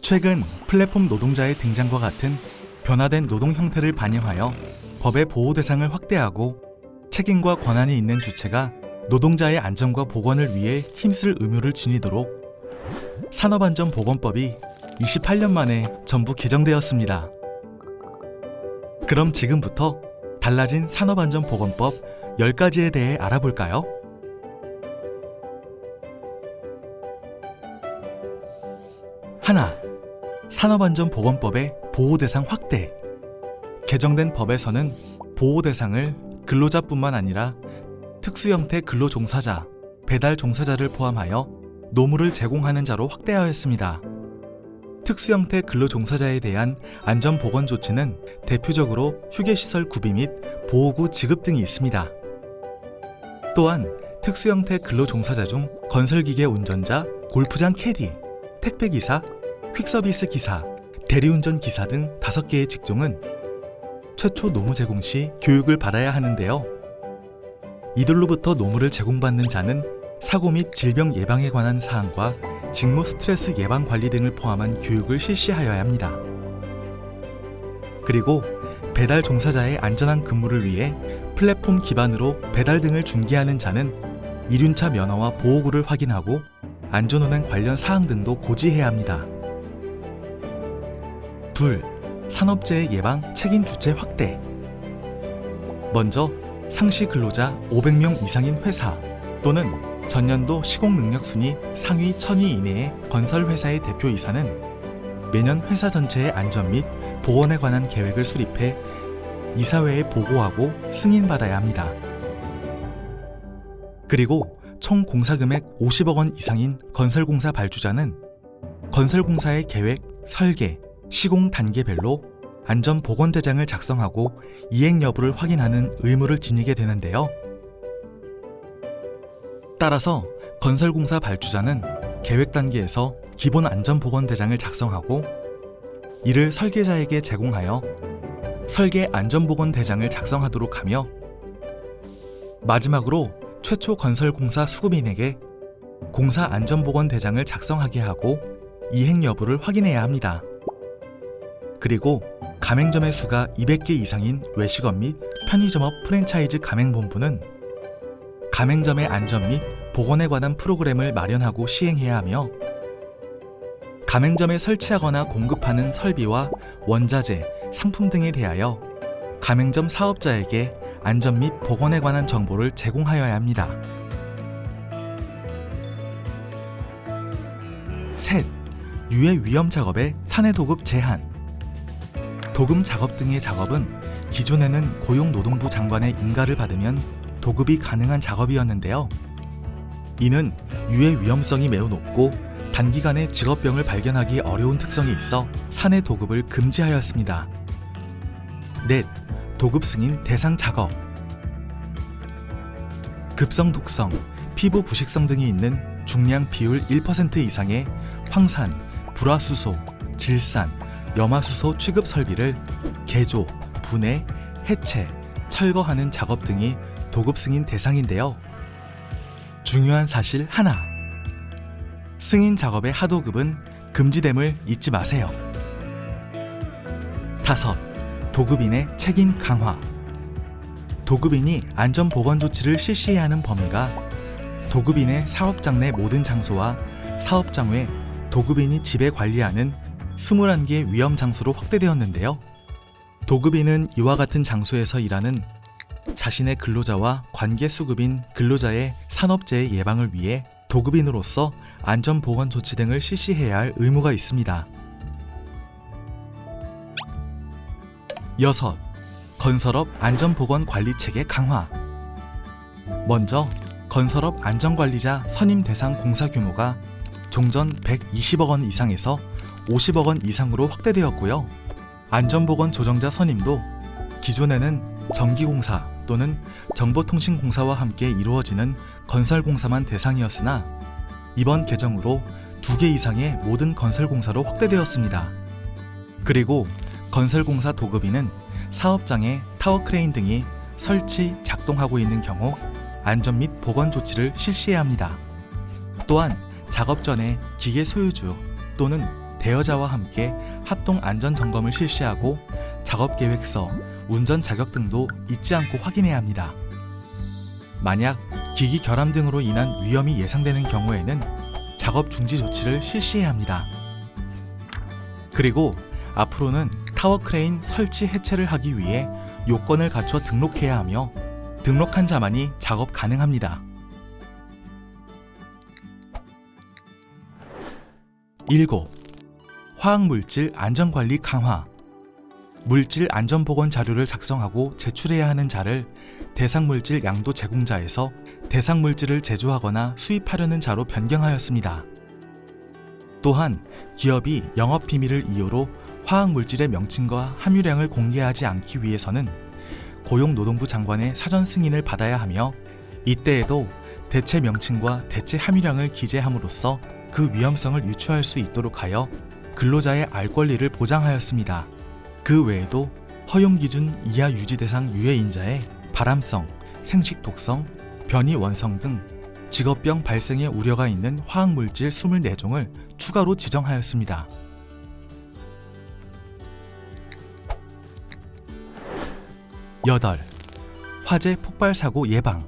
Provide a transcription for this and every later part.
최근 플랫폼 노동자의 등장과 같은 변화된 노동 형태를 반영하여 법의 보호 대상을 확대하고 책임과 권한이 있는 주체가 노동자의 안전과 보건을 위해 힘쓸 의무를 지니도록 산업안전보건법이 28년 만에 전부 개정되었습니다. 그럼 지금부터 달라진 산업안전보건법 10가지에 대해 알아볼까요? 산업안전보건법의 보호대상 확대. 개정된 법에서는 보호대상을 근로자뿐만 아니라 특수형태 근로종사자, 배달 종사자를 포함하여 노무를 제공하는 자로 확대하였습니다. 특수형태 근로종사자에 대한 안전보건 조치는 대표적으로 휴게시설 구비 및 보호구 지급 등이 있습니다. 또한 특수형태 근로종사자 중 건설기계 운전자, 골프장 캐디, 택배기사, 퀵서비스 기사, 대리운전 기사 등 5개의 직종은 최초 노무 제공 시 교육을 받아야 하는데요. 이들로부터 노무를 제공받는 자는 사고 및 질병 예방에 관한 사항과 직무 스트레스 예방 관리 등을 포함한 교육을 실시하여야 합니다. 그리고 배달 종사자의 안전한 근무를 위해 플랫폼 기반으로 배달 등을 중개하는 자는 이륜차 면허와 보호구를 확인하고 안전운행 관련 사항 등도 고지해야 합니다. 둘, 산업재해 예방 책임 주체 확대. 먼저 상시 근로자 500명 이상인 회사 또는 전년도 시공 능력 순위 상위 1000위 이내의 건설 회사의 대표이사는 매년 회사 전체의 안전 및 보건에 관한 계획을 수립해 이사회에 보고하고 승인받아야 합니다. 그리고 총 공사 금액 50억 원 이상인 건설공사 발주자는 건설공사의 계획, 설계, 시공 단계별로 안전보건대장을 작성하고 이행 여부를 확인하는 의무를 지니게 되는데요. 따라서 건설공사 발주자는 계획 단계에서 기본 안전보건대장을 작성하고 이를 설계자에게 제공하여 설계 안전보건대장을 작성하도록 하며 마지막으로 최초 건설공사 수급인에게 공사 안전보건대장을 작성하게 하고 이행 여부를 확인해야 합니다. 그리고 가맹점의 수가 200개 이상인 외식업 및 편의점업 프랜차이즈 가맹본부는 가맹점의 안전 및 보건에 관한 프로그램을 마련하고 시행해야 하며 가맹점에 설치하거나 공급하는 설비와 원자재, 상품 등에 대하여 가맹점 사업자에게 안전 및 보건에 관한 정보를 제공하여야 합니다. 셋, 유해 위험 작업의 산해 도급 제한. 도금 작업 등의 작업은 기존에는 고용노동부 장관의 인가를 받으면 도급이 가능한 작업이었는데요. 이는 유해 위험성이 매우 높고 단기간에 직업병을 발견하기 어려운 특성이 있어 산해 도급을 금지하였습니다. 넷, 도급 승인 대상 작업. 급성 독성, 피부 부식성 등이 있는 중량 비율 1% 이상의 황산, 불화수소, 질산, 염화수소 취급 설비를 개조, 분해, 해체, 철거하는 작업 등이 도급 승인 대상인데요. 중요한 사실 하나. 승인 작업의 하도급은 금지됨을 잊지 마세요. 다섯. 도급인의 책임 강화. 도급인이 안전 보건 조치를 실시해야 하는 범위가 도급인의 사업장 내 모든 장소와 사업장 외 도급인이 지배 관리하는 21개 위험 장소로 확대되었는데요. 도급인은 이와 같은 장소에서 일하는 자신의 근로자와 관계 수급인 근로자의 산업재해 예방을 위해 도급인으로서 안전보건 조치 등을 실시해야 할 의무가 있습니다. 여섯, 건설업 안전보건 관리 체계 강화. 먼저 건설업 안전관리자 선임 대상 공사 규모가 종전 120억 원 이상에서 50억 원 이상으로 확대되었고요. 안전보건 조정자 선임도 기존에는 전기공사 또는 정보통신공사와 함께 이루어지는 건설공사만 대상이었으나 이번 개정으로 두 개 이상의 모든 건설공사로 확대되었습니다. 그리고 건설공사 도급인은 사업장에 타워크레인 등이 설치, 작동하고 있는 경우 안전 및 보건 조치를 실시해야 합니다. 또한 작업 전에 기계 소유주 또는 대여자와 함께 합동 안전 점검을 실시하고 작업 계획서, 운전 자격 등도 잊지 않고 확인해야 합니다. 만약 기기 결함 등으로 인한 위험이 예상되는 경우에는 작업 중지 조치를 실시해야 합니다. 그리고 앞으로는 타워 크레인 설치 해체를 하기 위해 요건을 갖춰 등록해야 하며 등록한 자만이 작업 가능합니다. 7. 화학물질 안전관리 강화 물질 안전보건 자료를 작성하고 제출해야 하는 자를 대상물질 양도 제공자에서 대상물질을 제조하거나 수입하려는 자로 변경하였습니다. 또한 기업이 영업 비밀을 이유로 화학물질의 명칭과 함유량을 공개하지 않기 위해서는 고용노동부 장관의 사전 승인을 받아야 하며 이때에도 대체 명칭과 대체 함유량을 기재함으로써 그 위험성을 유추할 수 있도록 하여 근로자의 알 권리를 보장하였습니다. 그 외에도 허용 기준 이하 유지 대상 유해인자의 발암성, 생식 독성, 변이 원성 등 직업병 발생의 우려가 있는 화학물질 24종을 추가로 지정하였습니다. 8. 화재 폭발 사고 예방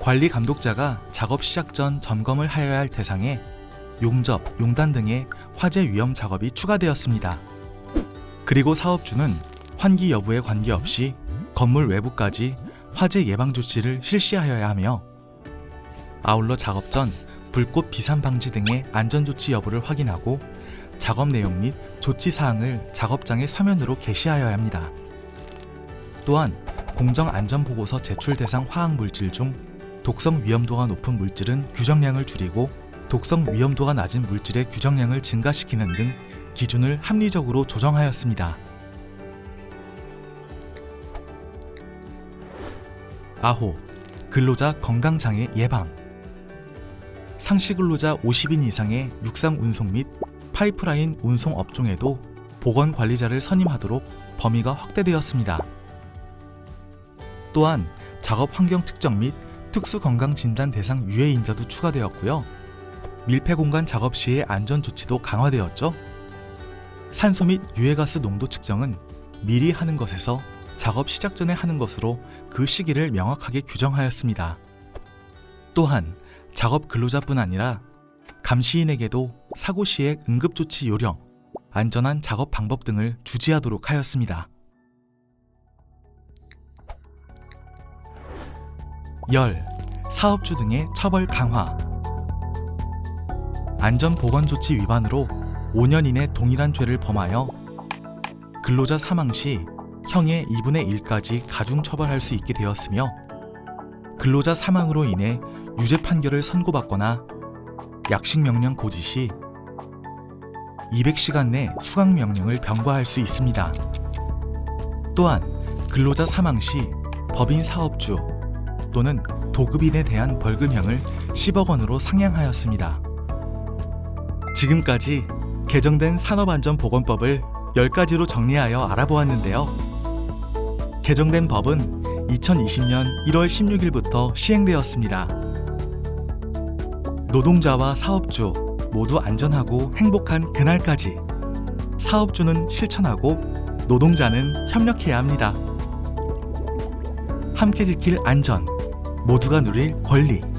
관리 감독자가 작업 시작 전 점검을 하여야 할 대상에 용접, 용단 등의 화재 위험 작업이 추가되었습니다. 그리고 사업주는 환기 여부에 관계없이 건물 외부까지 화재 예방 조치를 실시하여야 하며 아울러 작업 전 불꽃 비산 방지 등의 안전 조치 여부를 확인하고 작업 내용 및 조치 사항을 작업장의 서면으로 게시하여야 합니다. 또한 공정 안전 보고서 제출 대상 화학 물질 중 독성 위험도가 높은 물질은 규정량을 줄이고 독성 위험도가 낮은 물질의 규정량을 증가시키는 등 기준을 합리적으로 조정하였습니다. 아호 근로자 건강장애 예방 상시 근로자 50인 이상의 육상 운송 및 파이프라인 운송 업종에도 보건 관리자를 선임하도록 범위가 확대되었습니다. 또한 작업 환경 측정 및 특수 건강 진단 대상 유해 인자도 추가되었고요. 밀폐 공간 작업 시의 안전 조치도 강화되었죠. 산소 및 유해가스 농도 측정은 미리 하는 것에서 작업 시작 전에 하는 것으로 그 시기를 명확하게 규정하였습니다. 또한 작업 근로자뿐 아니라 감시인에게도 사고 시의 응급조치 요령, 안전한 작업 방법 등을 주지하도록 하였습니다. 열 사업주 등의 처벌 강화 안전보건조치 위반으로 5년 이내 동일한 죄를 범하여 근로자 사망 시 형의 2분의 1까지 가중 처벌할 수 있게 되었으며 근로자 사망으로 인해 유죄 판결을 선고받거나 약식 명령 고지 시 200시간 내 수강 명령을 병과할 수 있습니다. 또한 근로자 사망 시 법인 사업주 또는 도급인에 대한 벌금형을 10억 원으로 상향하였습니다. 지금까지 개정된 산업안전보건법을 10가지로 정리하여 알아보았는데요. 개정된 법은 2020년 1월 16일부터 시행되었습니다. 노동자와 사업주 모두 안전하고 행복한 그날까지 사업주는 실천하고 노동자는 협력해야 합니다. 함께 지킬 안전, 모두가 누릴 권리.